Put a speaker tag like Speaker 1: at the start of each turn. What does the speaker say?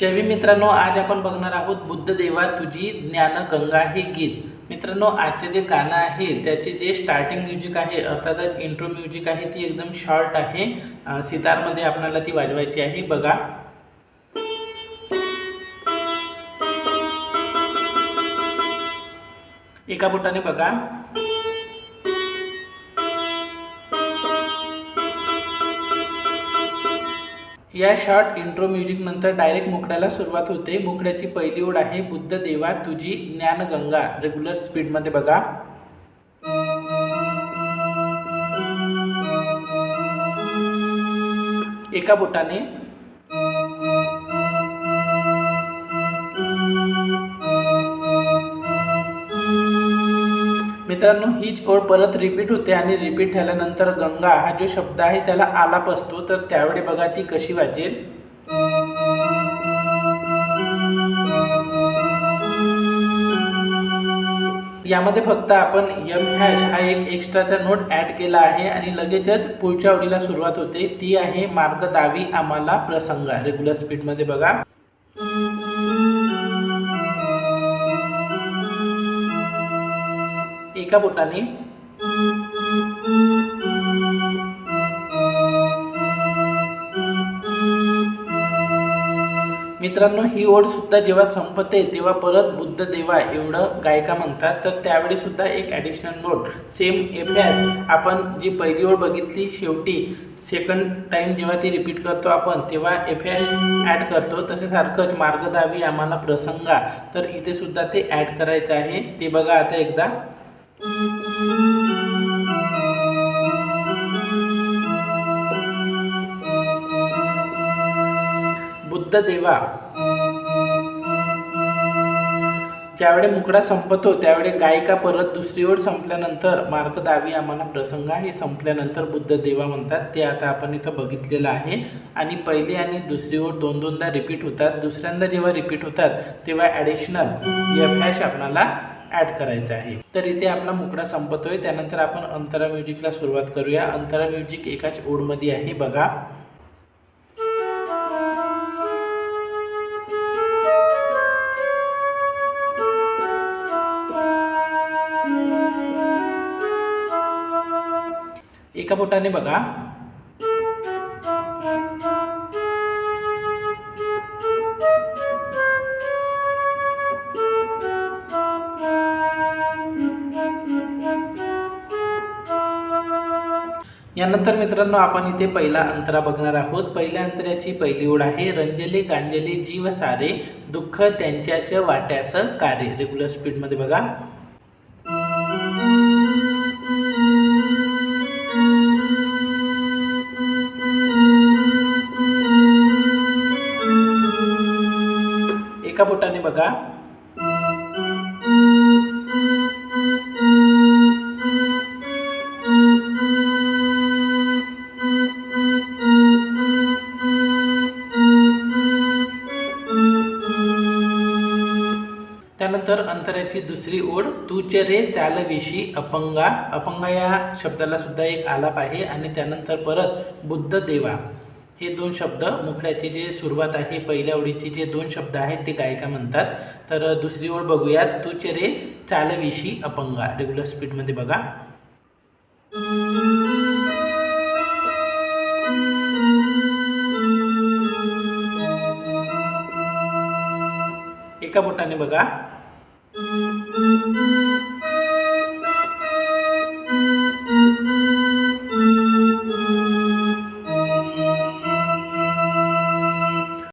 Speaker 1: जय मित्रांनो आज आपण बघणार आहोत बुद्ध देवा तुझी ज्ञान गंगा हे गीत. मित्रांनो आजचे जे गाणं आहे त्याचे जे स्टार्टिंग म्युझिक आहे अर्थातच इंट्रो म्युझिक आहे ती एकदम शॉर्ट आहे. सितारमध्ये आपल्याला ती वाजवायची आहे. बघा. एका बोटाने बघा. या शॉर्ट इंट्रो म्युझिकनंतर डायरेक्ट मुकड्याला सुरुवात होते. मुकड्याची पहिली ओढ आहे बुद्ध देवा तुझी ज्ञानगंगा. रेग्युलर स्पीडमध्ये बघा. एका बोटाने मित्रांनो हीच ओळ परत रिपीट होते आणि रिपीट झाल्यानंतर गंगा हा जो शब्द आहे त्याला आलाप असतो. तर त्यावेळी बघा ती कशी वाजेल. यामध्ये फक्त आपण यम हॅश हा एक एक्स्ट्राचा नोट ॲड केला आहे आणि लगेचच पुढच्या ओळीला सुरुवात होते. ती आहे मार्ग दावी आम्हाला प्रसंगा. रेग्युलर स्पीडमध्ये बघा. एका बोटाने. मित्रांनो ही ओढ सुद्धा जेव्हा संपते तेव्हा परत बुद्ध देवा एवढं गायका म्हणतात. तर त्यावेळी सुद्धा एक ॲडिशनल नोट सेम एफॅस आपण जी पहिली ओळ बघितली शेवटी सेकंड टाइम जेव्हा ती रिपीट करतो आपण तेव्हा एफॅस ॲड करतो. तसे सारखंच मार्गदावी आम्हाला प्रसंगा. तर इथे सुद्धा ते ॲड करायचं आहे. ते बघा आता एकदा. बुद्ध देवा ज्यावेळी मुकडा संपतो त्यावेळी गायिका परत दुसरी ओळ संपल्यानंतर मार्ग दावी आम्हाला प्रसंग आहे. संपल्यानंतर बुद्ध देवा म्हणतात ते आता आपण इथं बघितलेलं आहे. आणि पहिली आणि दुसरी ओळ दोन दोनदा रिपीट होतात. दुसऱ्यांदा जेव्हा रिपीट होतात तेव्हा ॲडिशनल एफ हॅश आपणाला ॲड करायचा आहे. तर इथे आपला मुकडा संपतोय. त्यानंतर आपण अंतरा म्युझिकला सुरुवात करूया. अंतरा म्युझिक एकाच ओढमध्ये आहे. बघा. एका बोटाने बघा. यानंतर मित्रांनो आपण इथे पहिला अंतरा बघणार आहोत. पहिल्या अंतराची पहिली ओढ आहे रंजले गांजले जीव सारे दुःख त्यांच्याच वाट्यास कार्य रेग्युलर स्पीडमध्ये बघा. एका बोटाने बघा. त्यानंतर अंतराची दुसरी ओढ तुचरे चालविशी अपंगा. अपंगा या शब्दाला सुद्धा एक आलाप आहे आणि त्यानंतर परत बुद्ध देवा. हे दोन शब्द मुखड्याची जे सुरुवात आहे पहिल्या ओळीचे जे दोन शब्द आहेत ते गायिका म्हणतात. तर दुसरी ओळ बघूयात. तुचे रे चालविशी अपंगा. रेग्युलर स्पीडमध्ये बघा. एका बोटाने बघा.